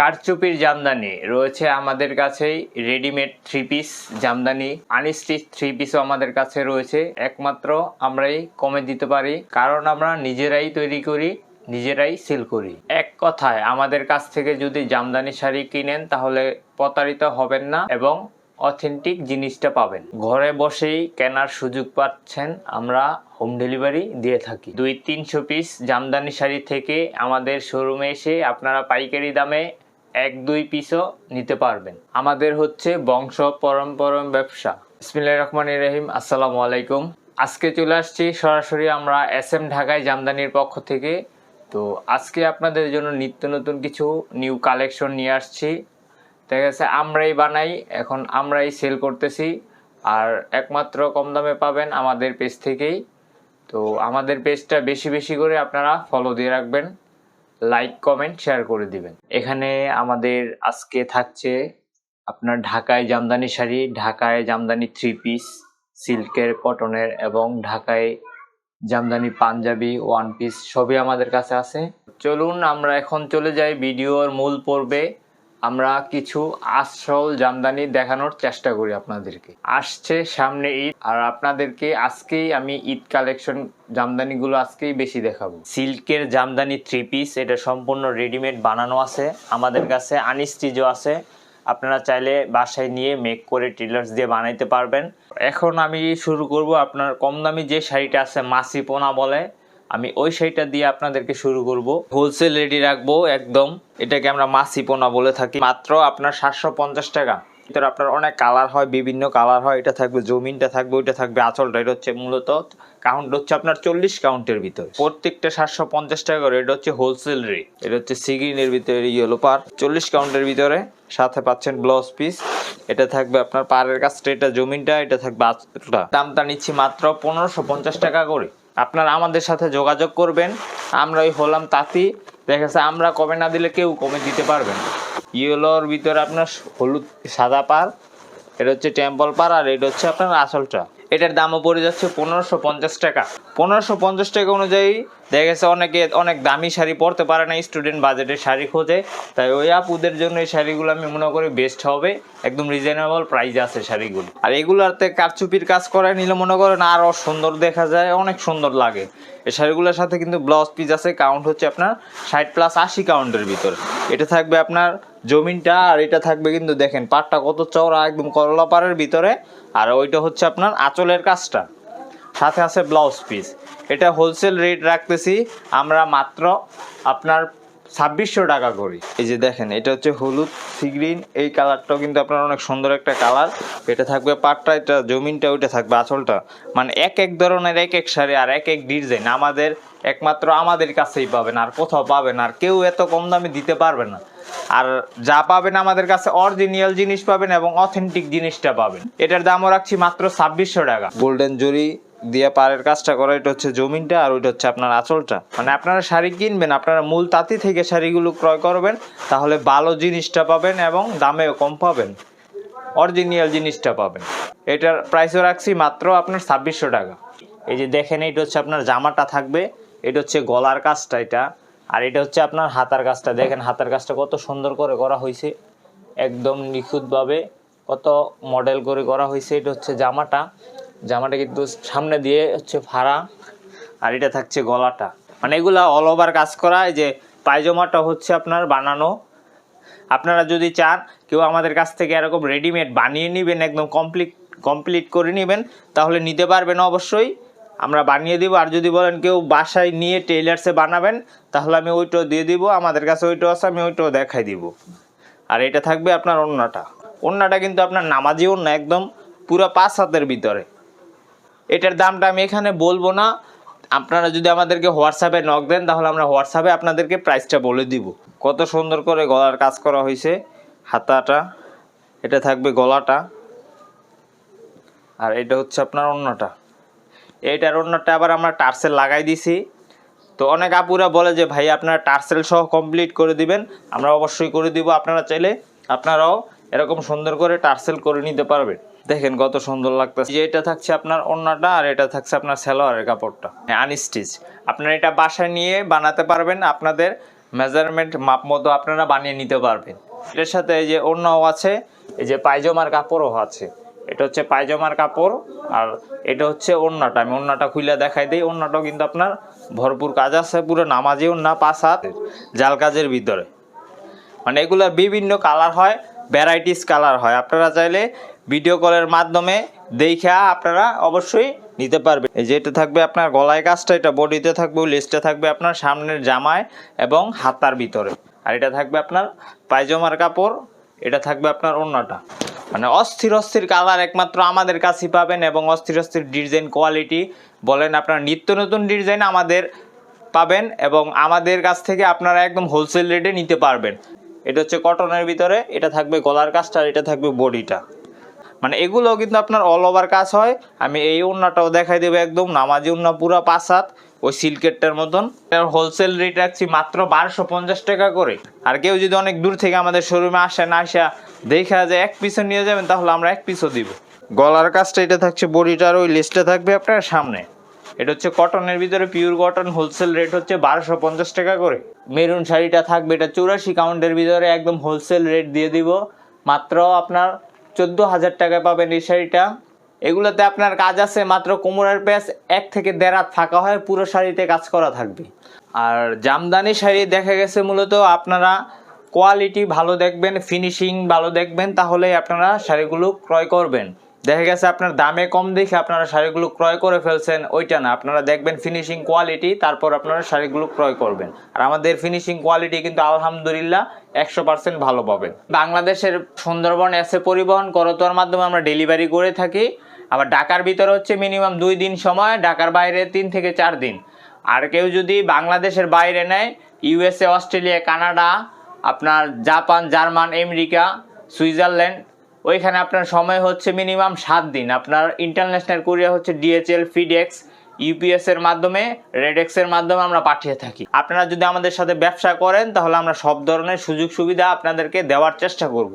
কারচুপির জামদানি রয়েছে আমাদের কাছেই readymade three piece jamdani unstitch three পিসও আমাদের কাছে রয়েছে। একমাত্র আমরাই কমে দিতে পারি, কারণ আমরা নিজেরাই তৈরি করি, নিজেরাই সেল করি। এক কথায়, আমাদের কাছ থেকে যদি জামদানি শাড়ি কিনেন, তাহলে প্রতারিত হবেন না এবং অথেন্টিক জিনিসটা পাবেন। ঘরে বসেই কেনার সুযোগ পাচ্ছেন আমরা হোম ডেলিভারি দিয়ে থাকি। দুই তিনশো পিস জামদানি শাড়ি থেকে আমাদের শোরুমে এসে আপনারা পাইকারি দামে এক, দুই পিসও নিতে পারবেন। আমাদের হচ্ছে বংশ পরম্পরম ব্যবসা। ইসমিল্লাহ রহমান রহিম, আসসালামু আলাইকুম। আজকে চলে আসছি, সরাসরি আমরা এস এম ঢাকায় জামদানির পক্ষ থেকে। তো আজকে আপনাদের জন্য নিত্য নতুন কিছু নিউ কালেকশন নিয়ে আসছি। দেখা গেছে আমরাই বানাই, এখন আমরাই সেল করতেছি। আর একমাত্র কম দামে পাবেন আমাদের পেজ থেকেই। তো আমাদের পেজটা বেশি বেশি করে আপনারা ফলো দিয়ে রাখবেন। লাইক কমেন্ট শেয়ার করে দিবেন। এখানে আমাদের আজকে থাকছে আপনার ঢাকায় জামদানি শাড়ি, ঢাকায় জামদানি থ্রি পিস সিল্কের কটনের এবং ঢাকায় জামদানি পাঞ্জাবি ওয়ান পিস সবই আমাদের কাছে আছে। চলুন আমরা এখন চলে যাই ভিডিওর মূল পর্বে। আমরা কিছু আসল জামদানি দেখানোর চেষ্টা করি আপনাদেরকে। আসছে সামনে ঈদ, আর আপনাদেরকে আজকেই আমি ঈদ কালেকশন জামদানিগুলো আজকেই বেশি দেখাবো। সিল্কের জামদানি থ্রি পিস এটা সম্পূর্ণ রেডিমেড বানানো আছে। আমাদের কাছে আনস্টিচও আছে। আপনারা চাইলে বাসায় নিয়ে মেক করে টেলার্স দিয়ে বানাইতে পারবেন। এখন আমি শুরু করব আপনার কম দামি যে শাড়িটা আছে মাসি পোনা বলে। আমি ওই শাড়িটা দিয়ে আপনাদেরকে শুরু করব। হোলসেল রেডি রাখব একদম। এটাকে আমরা মাসি পোনা বলে থাকি। মাত্র আপনার সাতশো পঞ্চাশ টাকা। ভিতরে আপনার অনেক কালার হয়, বিভিন্ন কালার হয়। এটা থাকবে জমিনটা থাকবে, ওইটা থাকবে আঁচলটা। এটা হচ্ছে মূলত কাউন্ট হচ্ছে আপনার চল্লিশ কাউন্টের ভিতরে। প্রত্যেকটা সাতশো পঞ্চাশ টাকা করে এটা হচ্ছে হোলসেল রেট এটা হচ্ছে সিগ্রিনের ভিতরে ইয়েলো পার। চল্লিশ কাউন্টের ভিতরে সাথে পাচ্ছেন ব্লাউজ পিস এটা থাকবে আপনার পাড়ের কাছটা এটা জমিনটা, এটা থাকবে আঁচলটা। দামটা নিচ্ছি মাত্র পনেরোশো পঞ্চাশ টাকা করে। আপনারা আমাদের সাথে যোগাযোগ করবেন। আমরা ওই হলাম তাঁতি। দেখা যাচ্ছে আমরা কমে না দিলে কেউ কমে দিতে পারবেন ইয়েলোর ভিতরে আপনার হলুদ, সাদা পার, এটা হচ্ছে টেম্পল পার আর এটা হচ্ছে আপনার আসলটা এটার দামও পড়ে যাচ্ছে পনেরোশো পঞ্চাশ টাকা। পনেরোশো পঞ্চাশ টাকা অনুযায়ী দেখা গেছে অনেকে অনেক দামি শাড়ি পরতে পারে না স্টুডেন্ট বাজেটের শাড়ি খোঁজে। তাই ওই আপুদের জন্য এই শাড়িগুলো আমি মনে করি বেস্ট হবে। একদম রিজনেবল প্রাইস আছে শাড়িগুলো। আর এগুলাতে কারচুপির কাজ করায় নিলে মনে করেন আরও সুন্দর দেখা যায়, অনেক সুন্দর লাগে। এই শাড়িগুলোর সাথে কিন্তু ব্লাউজ পিস আছে কাউন্ট হচ্ছে আপনার ষাট প্লাস আশি কাউন্টের ভিতর। এটা থাকবে আপনার জমিনটা, আর এটা থাকবে কিন্তু দেখেন পাটটা কত চওড়া, একদম করলা পাড়ের ভিতরে। আর ওইটা হচ্ছে আপনার আঁচলের কাজটা। সাথে আছে ব্লাউজ পিস এটা হোলসেল রেট রাখতেছি, আমরা মাত্র আপনার ছাব্বিশশো টাকা করি। এই যে দেখেন, এটা হচ্ছে হলুদ সি সিগ্রিন এই কালারটাও কিন্তু আপনার অনেক সুন্দর একটা কালার এটা থাকবে পাটটা, এটা জমিনটা, ওইটা থাকবে আঁচলটা। মানে এক এক ধরনের, এক এক শাড়ি আর এক এক ডিজাইন আমাদের, একমাত্র আমাদের কাছেই পাবেন, আর কোথাও পাবেন, আর কেউ এত কম দামে দিতে পারবে না। আর যা পাবেন আমাদের কাছে অরিজিনাল জিনিস পাবেন এবং অথেন্টিক জিনিসটা পাবেন। এটার দামও রাখছি মাত্র ছাব্বিশশো টাকা। গোল্ডেন জরি দিয়ে পাড়ের কাজটা করা এটা হচ্ছে জমিনটা আর ওইটা হচ্ছে আপনার আঁচলটা। মানে আপনারা শাড়ি কিনবেন, আপনারা মূল তাঁতি থেকে শাড়িগুলো ক্রয় করবেন, তাহলে ভালো জিনিসটা পাবেন এবং দামেও কম পাবেন। অরিজিনাল জিনিসটা পাবেন। এটার প্রাইসও রাখছি মাত্র আপনার ছাব্বিশশো টাকা। এই যে দেখেন এটা হচ্ছে আপনার জামাটা থাকবে, এটা হচ্ছে গলার কাজটা এটা, আর এটা হচ্ছে আপনার হাতার কাজটা। দেখেন হাতার কাজটা কত সুন্দর করে করা হয়েছে, একদম নিখুঁতভাবে কত মডেল করে করা হয়েছে, এটা হচ্ছে জামাটা। জামাটা কিন্তু সামনে দিয়ে হচ্ছে ফাড়া, আর এটা থাকছে গলাটা। মানে এগুলা অল ওভার কাজ করা যে পায়জামাটা হচ্ছে আপনার বানানো। আপনারা যদি চান, কেউ আমাদের কাছ থেকে এরকম রেডিমেড বানিয়ে নেবেন, একদম কমপ্লিট কমপ্লিট করে নেবেন, তাহলে নিতে পারবেন অবশ্যই। আমরা বানিয়ে দিব, আর যদি বলেন কেউ বাসায় নিয়ে টেইলার্সে বানাবেন, তাহলে আমি ওইটাও দিয়ে দিব, আমাদের কাছে ওইটাও আছে, আমি ওইটাও দেখাই দিব। আর এটা থাকবে আপনার ওন্নাটা। ওন্নাটা কিন্তু আপনার নামাজি ওন্না, একদম পুরো পাঁচ হাতের ভিতরে। এটার দামটা আমি এখানে বলব না। আপনারা যদি আমাদেরকে হোয়াটসঅ্যাপে নক দেন, তাহলে আমরা হোয়াটসঅ্যাপে আপনাদেরকে প্রাইসটা বলে দিব। কত সুন্দর করে গলার কাজ করা হয়েছে। হাতাটা, এটা থাকবে গলাটা। আর এটা হচ্ছে আপনার অন্যটা এইটার অন্যটা আবার আমরা টার্সেল লাগাই দিছি। তো অনেক আপুরা বলে যে, ভাই, আপনারা টার্সেল সহ কমপ্লিট করে দিবেন। আমরা অবশ্যই করে দিব। আপনারা চাইলে, আপনারাও এরকম সুন্দর করে টার্সেল করে নিতে পারবেন দেখেন কত সুন্দর লাগতেছে। যে এটা থাকছে আপনার অন্যটা আর এটা থাকছে আপনার সালোয়ারের কাপড়টা। আনস্টিচ আপনারা এটা বাসায় নিয়ে বানাতে পারবেন, আপনাদের মেজারমেন্ট মাপ মতো আপনারা বানিয়ে নিতে পারবেন। এটার সাথে এই যে অন্যও আছে, এই যে পায়জামার কাপড়ও আছে। এটা হচ্ছে পায়জামার কাপড় আর এটা হচ্ছে ওড়নাটা আমি ওড়নাটা খুলে দেখাই দিই। ওড়নাটাও কিন্তু আপনার ভরপুর কাজ আছে, পুরো নামাজি ওড়না পাঁচ হাত। জাল কাজের ভিতরে। মানে এগুলো বিভিন্ন কালার হয়। ভ্যারাইটিস কালার হয়। আপনারা চাইলে ভিডিও কলের মাধ্যমে দেখা আপনারা অবশ্যই নিতে পারবেন। এই যে এটা থাকবে আপনার গলায় কাজটা, এটা বডিতে থাকবে, লিস্টে থাকবে আপনার সামনের জামায় এবং হাতার ভিতরে। আর এটা থাকবে আপনার পায়জামার কাপড়, এটা থাকবে আপনার অন্যটা মানে অস্থির অস্থির কালার একমাত্র আমাদের কাছেই পাবেন এবং অস্থির অস্থির ডিজাইন কোয়ালিটি বলেন আপনার নিত্য নতুন ডিজাইন আমাদের পাবেন এবং আমাদের কাছ থেকে আপনারা একদম হোলসেল রেটে নিতে পারবেন। এটা হচ্ছে কটনের ভিতরে, এটা থাকবে গলার কাজটা আর এটা থাকবে বডিটা। মানে এগুলোও কিন্তু আপনার অল ওভার কাজ হয়। আমি এই ওড়নাটাও দেখাই দেবো একদম, নামাজি ওড়না পুরো পাঁচ হাত, ওই সিল্কেরটার মতন। হোলসেল রেট রাখছি মাত্র বারোশো পঞ্চাশ টাকা করে। আর কেউ যদি অনেক দূর থেকে আমাদের শোরুমে আসে না আসা, দেখা যায় এক পিসও নিয়ে যাবেন, তাহলে আমরা এক পিসও দিব। গলার কাজটা এটা থাকছে বডিটার ওই লিস্টে থাকবে আপনার সামনে। এটা হচ্ছে কটনের ভিতরে পিওর কটন হোলসেল রেট হচ্ছে বারোশো পঞ্চাশ টাকা করে। মেরুন শাড়িটা থাকবে, এটা চৌরাশি কাউন্টের ভিতরে একদম হোলসেল রেট দিয়ে দিব। মাত্র আপনার চোদ্দ হাজার টাকায় পাবেন এই শাড়িটা। এগুলোতে আপনার কাজ আছে, মাত্র কোমরের প্যাচ এক থেকে দেড় হাত ফাঁকা হয়, পুরো শাড়িতে কাজ করা থাকবে। আর জামদানি শাড়ি দেখা গেছে মূলত আপনারা কোয়ালিটি ভালো দেখবেন ফিনিশিং ভালো দেখবেন তাহলে আপনারা শাড়িগুলো ক্রয় করবেন। দেখা গেছে আপনার দামে কম দেখে আপনারা শাড়িগুলো ক্রয় করে ফেলছেন, ওইটা না। আপনারা দেখবেন ফিনিশিং কোয়ালিটি তারপর আপনারা শাড়িগুলো ক্রয় করবেন। আর আমাদের ফিনিশিং কোয়ালিটি কিন্তু আলহামদুলিল্লাহ একশো পার্সেন্ট ভালো পাবেন। বাংলাদেশের সুন্দরবন এসে পরিবহন করতোয়ার মাধ্যমে আমরা ডেলিভারি করে থাকি। আবার ঢাকার ভিতরে হচ্ছে মিনিমাম দুই দিন সময়, ঢাকার বাইরে তিন থেকে চার দিন। আর কেউ যদি বাংলাদেশের বাইরে নেয় ইউএসএ অস্ট্রেলিয়া কানাডা আপনার জাপান জার্মান আমেরিকা সুইজারল্যান্ড ওইখানে আপনার সময় হচ্ছে মিনিমাম সাত দিন। আপনার ইন্টারন্যাশনাল কোরিয়া হচ্ছে ডিএচএল ফিডেক্স ইউপিএস এর মাধ্যমে রেডেক্স এর মাধ্যমে আমরা পাঠিয়ে থাকি। আপনারা যদি আমাদের সাথে ব্যবসা করেন, তাহলে আমরা সব ধরনের সুযোগ সুবিধা আপনাদেরকে দেওয়ার চেষ্টা করব।